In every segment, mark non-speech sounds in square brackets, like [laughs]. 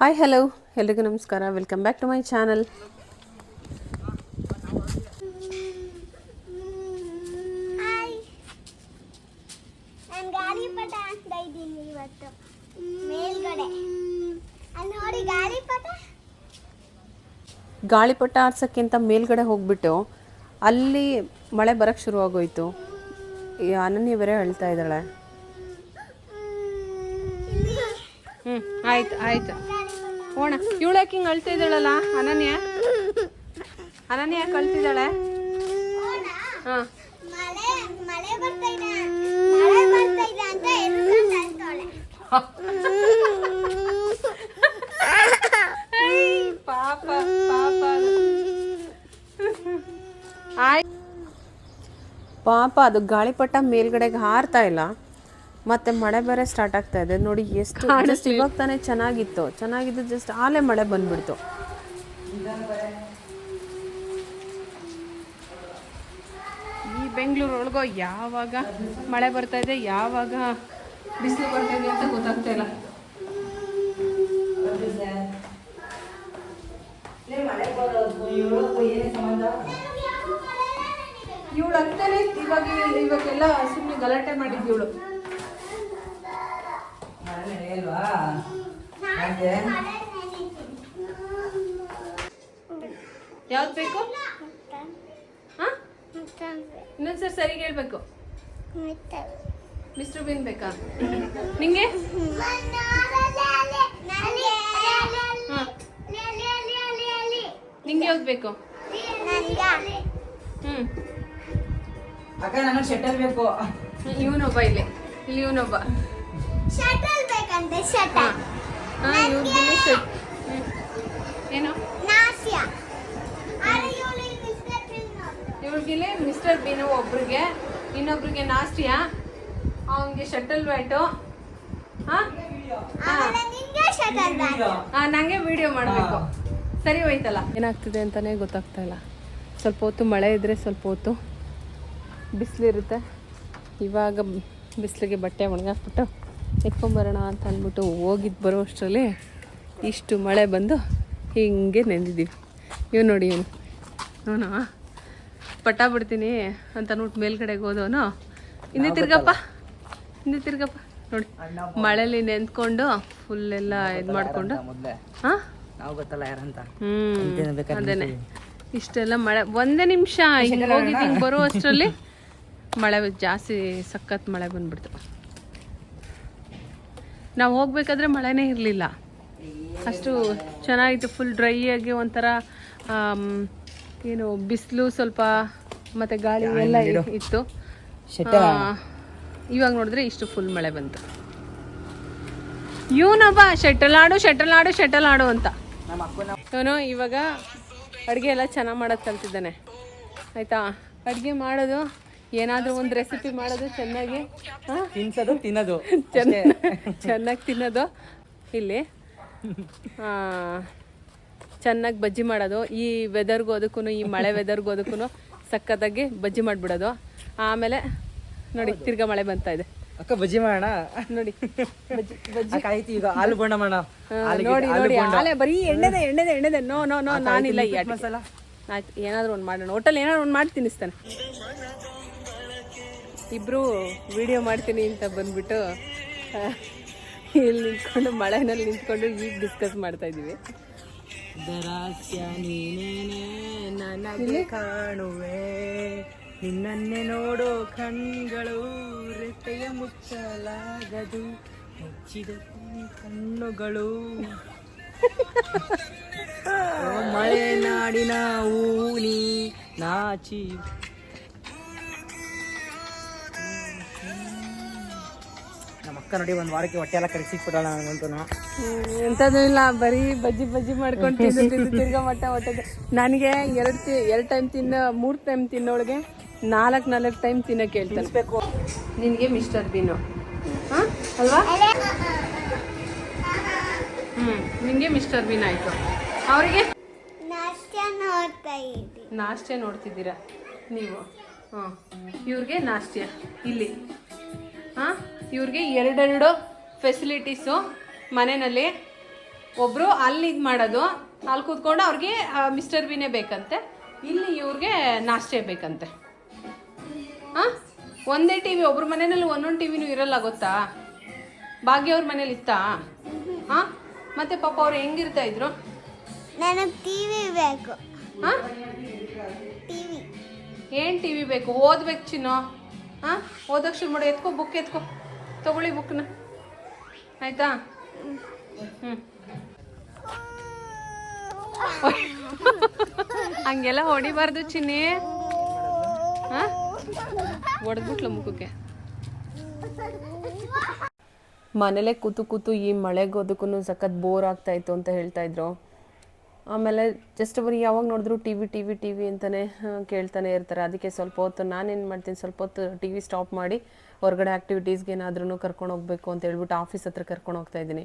Hi hello ಎಲ್ರಿಗೂ ನಮಸ್ಕಾರ. Welcome back to my channel Galipata ಅಂತ ಇದ್ದೀನಿ ಇವತ್ತು. ಮೇಲ್ಗಡೆ. ಅಲ್ಲಿ ನೋಡಿ ಗಾಳಿಪಟ ಗಾಳಿಪಟ ಆರ್ಸೋಕ್ಕಿಂತ ಮೇಲ್ಗಡೆ ಹೋಗ್ಬಿಟ್ಟು ಅಲ್ಲಿ ಮಳೆ ಬರೋಕ್ಕೆ ಶುರುವಾಗೋಯ್ತು. ಆಗೋಯ್ತು ಅನನ್ಯ ಬೇರೆ ಹೇಳ್ತಾ ಇದ್ದಾಳೆ ಇಲ್ಲಿ ಹ್ಞೂ ಆಯ್ತು ಆಯ್ತು. ಓಣ ಇವಳಕ್ಕೆ ಹಿಂಗೆ ಅಳ್ತಾ ಇದ್ದಾಳಲ್ಲ? ಅನನ್ಯ? ಅನನ್ಯ ಯಾಕೆ ಅಳ್ತಿದ್ದಾಳೆ? ಹಾಂ. ಮಳೆ ಮಳೆ ಬರ್ತಾ ಮಳೆ ಬರ್ತಾ ಇದೆ ಅಂತ ಎಲ್ಕೊಂಡು ಅಳ್ತಾಳೆ ಪಾಪ ಪಾಪ ಆಯ್ ಪಾಪ, ಅದು ಗಾಳಿಪಟ ಮೇಲ್ಗಡೆಗೆ ಹಾರ್ತಾ ಇಲ್ಲ. ಮತ್ತೆ ಮಳೆ ಬೇರೆ ಸ್ಟಾರ್ಟ್ ಆಗ್ತಾ ಇದೆ. ನೋಡಿ ಎಷ್ಟು ಜಸ್ಟ್ ಇವಾಗ ತಾನೇ ಚೆನ್ನಾಗಿತ್ತು. ಚೆನ್ನಾಗಿದ್ದು ಜಸ್ಟ್ ಆಲೆ ಮಳೆ ಬಂದ್ಬಿಡ್ತು. ಈ ಬೆಂಗಳೂರು ಒಳಗೋ ಯಾವಾಗ ಮಳೆ ಬರ್ತಾ ಇದೆ ಯಾವಾಗ ಬಿಸಿಲು ಬರ್ತಾ ಇದೆ ಅಂತ ಗೊತ್ತಾಗ್ತಾ ಇಲ್ಲ. ಇವಳು ಅಂತಾನೆ ಇವಾಗ ಇವಾಗೆಲ್ಲ ಸುಮ್ಮನೆ ಗಲಾಟೆ ಮಾಡಿದ್ವಿ ಇವಳು. ಯಾವ್ದು ಬೇಕು? ಹಾ? ಇನ್ನೊಂದ್ಸರಿ ಸರಿ ಹೇಳ್ಬೇಕು. ಮಿಸ್ಟರ್ ಬಿನ್ ಬೇಕಾ? ನಿಂಗೆ? ಹಾ. ನಿಂಗೆ ಯಾವ್ದು ಬೇಕು? ಹ್ಮ್. ಅಕ್ಕ ನನಗೆ ಶೆಟ್ಟರ್ ಬೇಕು. ಇವನೊಬ್ಬ ಇಲ್ಲಿ. ಇಲ್ಲಿ ಇವನೊಬ್ಬ. ಶಟಲ್ ಬೇಕಂತೆ ಹಾ. ಶಟಲ್ ಹಾ ಏನು? ನಾಸ್ಯ. ಅರೆ ಇವಳು ಮಿಸ್ಟರ್ ಬಿನ್ ಒಬ್ರಿಗೆ ಇನ್ನೊಬ್ರಿಗೆ ನಾಸ್ಟಿಯಾ ಅವನಿಗೆ ಶಟಲ್ ಬ್ಯಾಟು ನಂಗೆ ವಿಡಿಯೋ ಮಾಡಬೇಕು. ಸರಿ ಹೋಯ್ತಲ್ಲ? ಏನಾಗ್ತಿದೆ ಅಂತಾನೆ ಗೊತ್ತಾಗ್ತಾ ಇಲ್ಲ. ಸ್ವಲ್ಪ ಹೊತ್ತು ಮಳೆ ಇದ್ದರೆ ಸ್ವಲ್ಪ ಹೊತ್ತು ಬಿಸಿಲಿರುತ್ತೆ. ಇವಾಗ ಬಿಸಿಲಿಗೆ ಬಟ್ಟೆ ಒಣಗಾಕ್ಬಿಟ್ಟು ಎತ್ಕೊಂಬರೋಣ ಅಂತ ಅಂದ್ಬಿಟ್ಟು ಹೋಗಿದ್ದು ಬರೋ ಅಷ್ಟರಲ್ಲಿ ಇಷ್ಟು ಮಳೆ ಬಂದು ಹಿಂಗೆ ನೆಂದಿದ್ದೀವಿ ಇವ್ ನೋಡಿ ಇವನು. ಅವನು ಪಟ್ಟ ಬಿಡ್ತೀನಿ ಅಂತ ನೋಟ್ ಮೇಲ್ಗಡೆಗೆ ಹೋದವನು. ಹಿಂದೆ ತಿರ್ಗಪ್ಪ. ಹಿಂದೆ ತಿರ್ಗಪ್ಪ. ನೋಡಿ. ಮಳೆಲಿ ನೆಂದ್ಕೊಂಡು ಫುಲ್ ಎಲ್ಲ ಇದು ಮಾಡಿಕೊಂಡು. ಹಾಂ ಬೇಕಾದ್ರೆ ಅದೇನೆ. ಇಷ್ಟೆಲ್ಲ ಮಳೆ ಒಂದೇ ನಿಮಿಷ ಹಿಂಗೆ ಹೋಗಿದ್ದು ಹಿಂಗೆ ಬರೋ ಅಷ್ಟರಲ್ಲಿ [laughs] ಮಳೆ ಜಾಸ್ತಿ ಸಖತ್ ಮಳೆ ಬಂದ್ಬಿಡ್ತು. ನಾವು ಹೋಗ್ಬೇಕಾದ್ರೆ ಮಳೆನೇ ಇರಲಿಲ್ಲ. ಅಷ್ಟು ಚೆನ್ನಾಗಿತ್ತು ಫುಲ್ ಡ್ರೈ ಆಗಿ ಒಂಥರ ಏನು ಬಿಸಿಲು ಸ್ವಲ್ಪ ಮತ್ತೆ ಗಾಳಿ ಎಲ್ಲ ಇತ್ತು. ಇವಾಗ ನೋಡಿದ್ರೆ ಇಷ್ಟು ಫುಲ್ ಮಳೆ ಬಂತು. ಇವನೊಬ್ಬ ಶೆಟಲ್ ಆಡು ಶೆಟಲ್ ಆಡು ಶೆಟಲ್ ಆಡು ಅಂತ. ಇವನು ಇವಾಗ ಅಡುಗೆ ಎಲ್ಲ ಚೆನ್ನಾಗಿ ಮಾಡೋದು ಕಲ್ತಿದ್ದಾನೆ. ಆಯಿತಾ? ಅಡುಗೆ ಮಾಡೋದು ಏನಾದರೂ ಒಂದು ರೆಸಿಪಿ ಮಾಡೋದು ಚೆನ್ನಾಗಿ? ತಿನ್ಸೋದು ತಿನ್ನೋದು. ಚೆನ್ನ ಚೆನ್ನಾಗಿ ತಿನ್ನೋದು. ಇಲ್ಲಿ ಚೆನ್ನಾಗಿ ಬಜ್ಜಿ ಮಾಡೋದು. ಈ ವೆದರ್ಗೂ ಅದಕ್ಕೂ ಈ ಮಳೆ ವೆದರ್ಗೂ ಅದಕ್ಕೂ ಸಖತ್ತಾಗಿ ಬಜ್ಜಿ ಮಾಡಿಬಿಡೋದು. ಆಮೇಲೆ ನೋಡಿ ತಿರ್ಗಾ ಮಳೆ ಬಂತಾ ಇದೆ. ಅಕ್ಕ ಬಜ್ಜಿ ಮಾಡೋಣ? ನೋಡಿ ಬಜ್ಜಿ ಈಗ ಆಲೂ ಬೋಂಡ ಮಾಡೋಣ. ನೋಡಿ ನೋಡಿ. ಆಲೆ ಬರೀ ಎಣ್ಣೆದೆ ಎಣ್ಣೆದೆ ಎಣ್ಣೆದೆ. ನೋ ನೋ ನೋ ನಾನಿಲ್ಲ ಈ ಮಸಾಲ. ಆಯ್ತು ಏನಾದರೂ ಒಂದು ಮಾಡೋಣ. ಹೋಟೆಲ್ ಏನಾದ್ರು ಒಂದು ಮಾಡಿ ತಿನ್ನಿಸ್ತಾನೆ. ಇಬ್ಬರು ವಿಡಿಯೋ ಮಾಡ್ತೀನಿ ಅಂತ ಬಂದ್ಬಿಟ್ಟು ಇಲ್ಲಿ ನಿಂತ್ಕೊಂಡು ಮಳೆನಲ್ಲಿ ನಿಂತ್ಕೊಂಡು ಈಗ ಡಿಸ್ಕಸ್ ಮಾಡ್ತಾ ನೀನೇನೆ ನನಗೆ ಕಾಣುವೆ. ನಿನ್ನನ್ನೇ ನೋಡೋ ಕಣ್ಗಳು ರೆಟ್ಟೆಯ ಮುಚ್ಚಲಾಗದು. ಮುಚ್ಚಿದ ಕಣ್ಣುಗಳು. [laughs] ಮಳೆನಾಡಿನ ಊನಿ ನಾಚಿ ಅಕ್ಕ ನೋಡಿ ಒಂದು ವಾರಕ್ಕೆ ಹೊಟ್ಟೆ ಎಲ್ಲ ಕರೆಸಿಕ್ಬಿಡೋಣ ನನಗಂತೂ ಎಂಥದ್ದು ಇಲ್ಲ ಬರೀ ಬಜ್ಜಿ ಬಜ್ಜಿ ಮಾಡ್ಕೊಂಡು ತಿಂದು ತಿಂದು ತಿರ್ಗಾ ಮಟ್ಟ ಹೊಟ್ಟೆ ನನಗೆ ಎರಡು ತಿ ಎರಡು ಟೈಮ್ ತಿನ್ನೋ ಮೂರು ಟೈಮ್ ತಿನ್ನೋಳಿಗೆ ನಾಲ್ಕು ನಾಲ್ಕು ಟೈಮ್ ತಿನ್ನೋಕೆ ಹೇಳ್ತಾನೆ ನಿನ್ಗೆ ನಿನಗೆ ಮಿಸ್ಟರ್ ಬೀನು. ಹಾಂ? ಅಲ್ವಾ? ಹ್ಞೂ ನಿನಗೆ ಮಿಸ್ಟರ್ ಬೀನ್ ಆಯಿತು. ಅವರಿಗೆ? ನಾಷ್ಟೆ ನೋಡ್ತಿದ್ದೀರಾ? ನೀವು? ಹಾಂ ಇವ್ರಿಗೆ ನಾಷ್ಟೆ. ಇಲ್ಲಿ. ಹಾಂ? ಇವ್ರಿಗೆ ಎರಡೆರಡು ಫೆಸಿಲಿಟೀಸು ಮನೆಯಲ್ಲಿ ಒಬ್ಬರು ಅಲ್ಲಿ ಇದು ಮಾಡೋದು ಅಲ್ಲಿ ಕೂತ್ಕೊಂಡು ಅವ್ರಿಗೆ ಮಿಸ್ಟರ್ ಬಿನೇ ಬೇಕಂತೆ ಇಲ್ಲಿ ಇವ್ರಿಗೆ ನಾಷ್ಟೆ ಬೇಕಂತೆ. ಹಾಂ? ಒಂದೇ ಟಿ ವಿ ಒಬ್ಬರು ಮನೆಯಲ್ಲಿ ಒಂದೊಂದು ಟಿ ವಿನೂ ಇರಲ್ಲ ಗೊತ್ತಾ? ಭಾಗ್ಯ ಅವ್ರ ಮನೇಲಿ ಇತ್ತಾ? ಹಾಂ? ಮತ್ತೆ ಪಾಪ ಅವ್ರು ಹೆಂಗಿರ್ತಾ ಇದ್ರು? ನನಗೆ ಟಿವಿ ಬೇಕು. ಹಾಂ? ಏನು ಟಿ ವಿ ಬೇಕು? ಓದ್ಬೇಕು ಚಿನ್ನೋ. ಹಾಂ? ಓದಕ್ಷ ಶುರು ಮಾಡಿ ಎತ್ಕೋ ಬುಕ್ ಎತ್ಕೋ. ತಗೊಳ್ಳಿ ಬುಕ್ನ. ಆಯ್ತಾ? ಹ್ಞೂ ಹಂಗೆಲ್ಲ ಹೊಡಿಬಾರ್ದು ಚಿನ್ನಿ. ಹಾಂ? ಮುಖಕ್ಕೆ. ಮನೇಲೆ ಕೂತು ಕೂತು ಈ ಮಳೆಗೋದಕ್ಕೂ ಸಖತ್ ಬೋರ್ ಆಗ್ತಾ ಇತ್ತು ಅಂತ ಹೇಳ್ತಾ ಇದ್ರು. ಆಮೇಲೆ ಜಸ್ಟ್ ಅವರು ಯಾವಾಗ ನೋಡಿದ್ರು T V T V T V ಅಂತಲೇ ಕೇಳ್ತಾನೆ ಇರ್ತಾರೆ. ಅದಕ್ಕೆ ಸ್ವಲ್ಪ ಹೊತ್ತು ನಾನೇನು ಮಾಡ್ತೀನಿ, ಸ್ವಲ್ಪ ಹೊತ್ತು ಟಿ ವಿ ಸ್ಟಾಪ್ ಮಾಡಿ ಹೊರಗಡೆ ಆ್ಯಕ್ಟಿವಿಟೀಸ್ಗೆ ಏನಾದ್ರೂ ಕರ್ಕೊಂಡು ಹೋಗ್ಬೇಕು ಅಂತ ಹೇಳ್ಬಿಟ್ಟು ಆಫೀಸ್ ಹತ್ರ ಕರ್ಕೊಂಡು ಹೋಗ್ತಾ ಇದ್ದೀನಿ.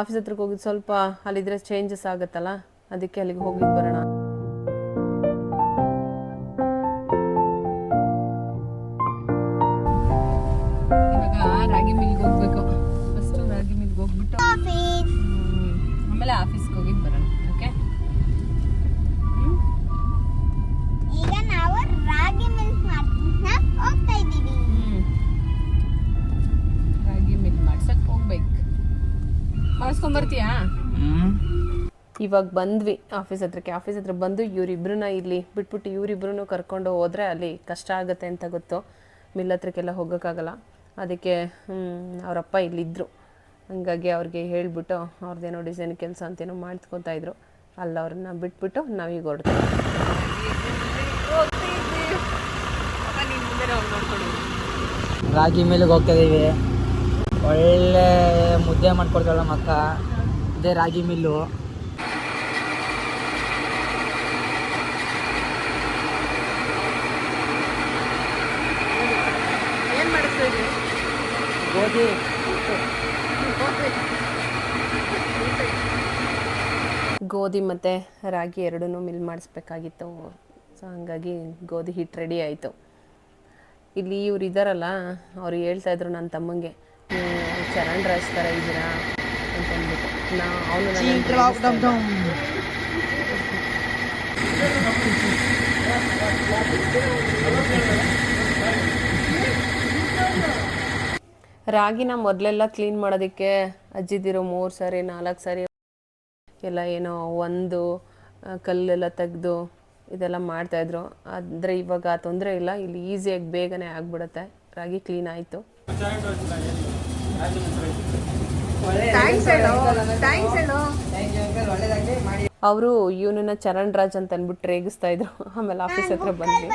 ಆಫೀಸ್ ಹತ್ರಕ್ಕೆ ಹೋಗಿದ್ದು ಸ್ವಲ್ಪ ಅಲ್ಲಿದ್ರೆ ಚೇಂಜಸ್ ಆಗುತ್ತಲ್ಲ, ಅದಕ್ಕೆ ಅಲ್ಲಿಗೆ ಹೋಗಿದ್ದು ಬರೋಣ. ರಾಗಿ ರಾಗಿ ಹೋಗ್ಬಿಟ್ಟು ಆಮೇಲೆ ಆಫೀಸ್ಗೆ ಹೋಗಿ ಬರೋಣ. ಇವಾಗ ಬಂದ್ವಿ ಆಫೀಸ್ ಹತ್ರಕ್ಕೆ. ಆಫೀಸ್ ಹತ್ರ ಬಂದು ಇವರಿಬ್ರನ್ನ ಇಲ್ಲಿ ಬಿಟ್ಬಿಟ್ಟು ಇವರಿಬ್ರು ಕರ್ಕೊಂಡು ಹೋದ್ರೆ ಅಲ್ಲಿ ಕಷ್ಟ ಆಗುತ್ತೆ ಅಂತ ಗೊತ್ತು. ಮಿಲ್ ಹತ್ರಕ್ಕೆಲ್ಲ ಹೋಗೋಕ್ಕಾಗಲ್ಲ. ಅದಕ್ಕೆ ಅವರಪ್ಪ ಇಲ್ಲಿದ್ದರು ಹಂಗಾಗಿ ಅವ್ರಿಗೆ ಹೇಳಿಬಿಟ್ಟು ಅವ್ರದ್ದೇನೋ ಡಿಸೈನ್ ಕೆಲಸ ಅಂತೇನೋ ಮಾಡ್ಕೊತಾ ಇದ್ರು. ಅಲ್ಲಿ ಅವ್ರನ್ನ ಬಿಟ್ಬಿಟ್ಟು ನಾವೀಗ ಹೊರಡ್ತೀವಿ ರಾಗಿ ಮೇಲೆ ಹೋಗ್ತಾ ಇದೀವಿ. ಒಳ್ಳೆ ಮುದ್ದೆ ಮಾಡ್ಕೊಡ್ತಾಳೆ ನಮ್ಮ ಅಕ್ಕ. ಇದೇ ರಾಗಿ ಮಿಲ್ಲು. ಏನು ಮಾಡಿಸ್ತಾ ಇದ್ರಿ ಗೋಧಿ. ಗೋಧಿ ಮತ್ತು ರಾಗಿ ಎರಡೂ ಮಿಲ್ ಮಾಡಿಸ್ಬೇಕಾಗಿತ್ತು. ಸೊ ಹಂಗಾಗಿ ಗೋಧಿ ಹಿಟ್ಟು ರೆಡಿ ಆಯಿತು. ಇಲ್ಲಿ ಇವ್ರು ಇದ್ದಾರಲ್ಲ ಅವ್ರು ಹೇಳ್ತಾ ಇದ್ರು ನನ್ನ ತಮ್ಮಂಗೆ. ಚರಣ್ ರಾಜ್ ಥರ ಇದ್ದೀರಾ ಅಂತಂದ್ಬಿಟ್ಟು ನಾ ಅವನು ರಾಗಿನ ಮೊದಲೆಲ್ಲ ಕ್ಲೀನ್ ಮಾಡೋದಕ್ಕೆ ಅಜ್ಜಿದಿರೋ ಮೂರು ಸಾರಿ ನಾಲ್ಕು ಸಾರಿ ಎಲ್ಲ ಏನೋ ಒಂದು ಕಲ್ಲೆಲ್ಲ ತೆಗೆದು ಇದೆಲ್ಲ ಮಾಡ್ತಾಯಿದ್ರು ಆದರೆ ಇವಾಗ ತೊಂದರೆ ಇಲ್ಲ. ಇಲ್ಲಿ ಈಸಿಯಾಗಿ ಬೇಗನೆ ಆಗ್ಬಿಡುತ್ತೆ. ರಾಗಿ ಕ್ಲೀನ್ ಆಯಿತು. ಅವರು ಇವನನ್ನ ಚರಣ್ ರಾಜ್ ಅಂತ ಅಂದ್ಬಿಟ್ಟು ರೇಗಿಸ್ತಾ ಇದ್ರು. ಆಮೇಲೆ ಆಫೀಸ್ ಹತ್ರ ಬಂದ್ವಿ.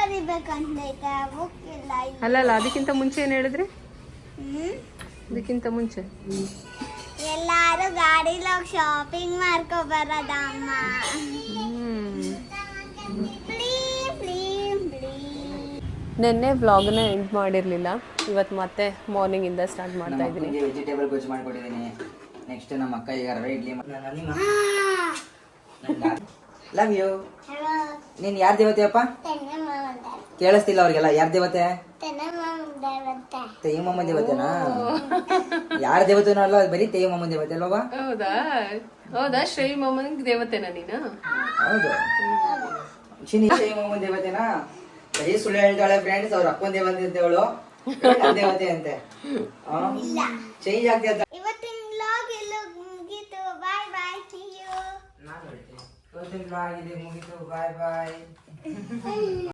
ಅಲ್ಲ ಅಲ್ಲಲ್ಲ ಅದಕ್ಕಿಂತ ಮುಂಚೆ ಏನು ಹೇಳಿದ್ರಿ? ಹ್ಮ್? ಅದಕ್ಕಿಂತ ಮುಂಚೆ. ಎಲ್ಲಾರು ಗಾಡಿಲಿ ಹೋಗಿ ಶಾಪಿಂಗ್ ಮಾಡ್ಕೊ ಬರೋದಮ್ಮ. ನಿನ್ನೆ ವ್ಲಾಗ್ನ ಎಂಡ್ ಮಾಡಿರಲಿಲ್ಲ. ಇವತ್ತು ಮತ್ತೆ ಮಾರ್ನಿಂಗಿಂದ ಸ್ಟಾರ್ಟ್ ಮಾಡ್ತಾ ಇದ್ದೀನಿ. ವೆಜಿಟೇಬಲ್ ಗೊಜ್ಜು ಮಾಡ್ಕೊಟ್ಟಿದ್ದೀನಿ. ನೆಕ್ಸ್ಟ್ ನಮ್ಮ ಅಕ್ಕ ಈಗ ರವೆ ಇಡ್ಲಿ ಲವ್ ಯು ನೀನು ನೀನ್ ಯಾರ ದೇವತೆ ಅಪ್ಪ? ಕೇಳಿಸ್ತಿಲ್ಲ ಅವ್ರಿಗೆಲ್ಲ. ಯಾರ ದೇವತೆ? ತೇಮಮ್ಮ ತೆಯ್ಯಮ್ಮಮ್ಮ ದೇವತೆನಾ? ಯಾರ ದೇವತೆನೋ ಅಲ್ಲ ಬರೀ ತೆಯ್ಯಮ್ಮಮ್ಮ ದೇವತೆ ಅಲ್ವಾ ಹೌದಾ? ಹೌದಾ? ಶ್ರೀ ಮಮ್ಮನ ದೇವತೆನಾ ನೀನು? ಹೌದು. ಶಿನಿ ತೆಯ್ಯಮ್ಮಮ್ಮ ದೇವತೆನಾ? ಬರೀ ಸುಳ್ಳು ಹೇಳ್ತಾಳೆ ಫ್ರೆಂಡ್ಸ್ ಅವ್ರ ಅಪ್ಪನ ದೇವತೆ ಅಂತ ಹೇಳು ನನ್ ದೇವತೆ ಅಂತೆ. ಚೇಂಜ್ ಆಗ್ತಾ ಇವತ್ತಿನ ಎಲ್ಲ ಮುಗೀತು. ಬಾಯ್ ಬಾಯ್ ಸಿ ಯು ಇವತ್ತಿನ ಮುಗೀತು. ಬಾಯ್ ಬಾಯ್ [laughs]